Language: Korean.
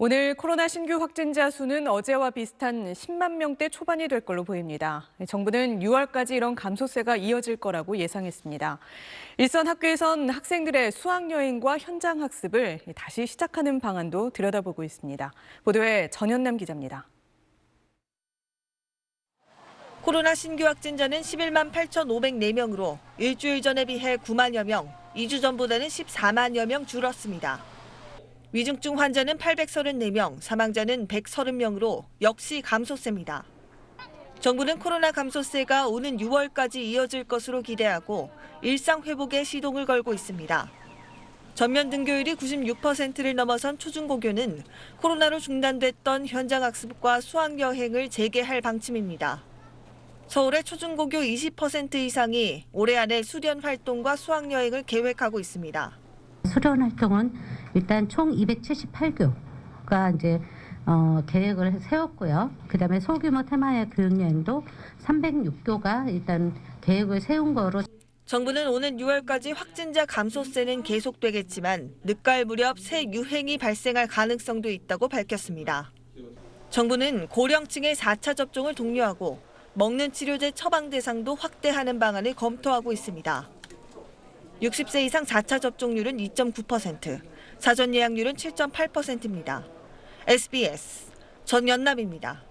오늘 코로나 신규 확진자 수는 어제와 비슷한 10만 명대 초반이 될 걸로 보입니다. 정부는 6월까지 이런 감소세가 이어질 거라고 예상했습니다. 일선 학교에선 학생들의 수학여행과 현장 학습을 다시 시작하는 방안도 들여다보고 있습니다. 보도에 전현남 기자입니다. 코로나 신규 확진자는 11만 8,504명으로 일주일 전에 비해 9만여 명, 2주 전보다는 14만여 명 줄었습니다. 위중증 환자는 834명, 사망자는 130명으로 역시 감소세입니다. 정부는 코로나 감소세가 오는 6월까지 이어질 것으로 기대하고 일상 회복에 시동을 걸고 있습니다. 전면 등교율이 96%를 넘어선 초중고교는 코로나로 중단됐던 현장 학습과 수학 여행을 재개할 방침입니다. 서울의 초중고교 20% 이상이 올해 안에 수련 활동과 수학 여행을 계획하고 있습니다. 수련 활동은 일단 총 278교가 이제 어, 계획을 세웠고요. 그 다음에 소규모 테마의 교육여행도 306교가 일단 계획을 세운 거로 정부는 오는 6월까지 확진자 감소세는 계속되겠지만 늦가을 무렵 새 유행이 발생할 가능성도 있다고 밝혔습니다. 정부는 고령층의 4차 접종을 독려하고 먹는 치료제 처방 대상도 확대하는 방안을 검토하고 있습니다. 60세 이상 4차 접종률은 2.9%, 사전 예약률은 7.8%입니다. SBS 전연남입니다.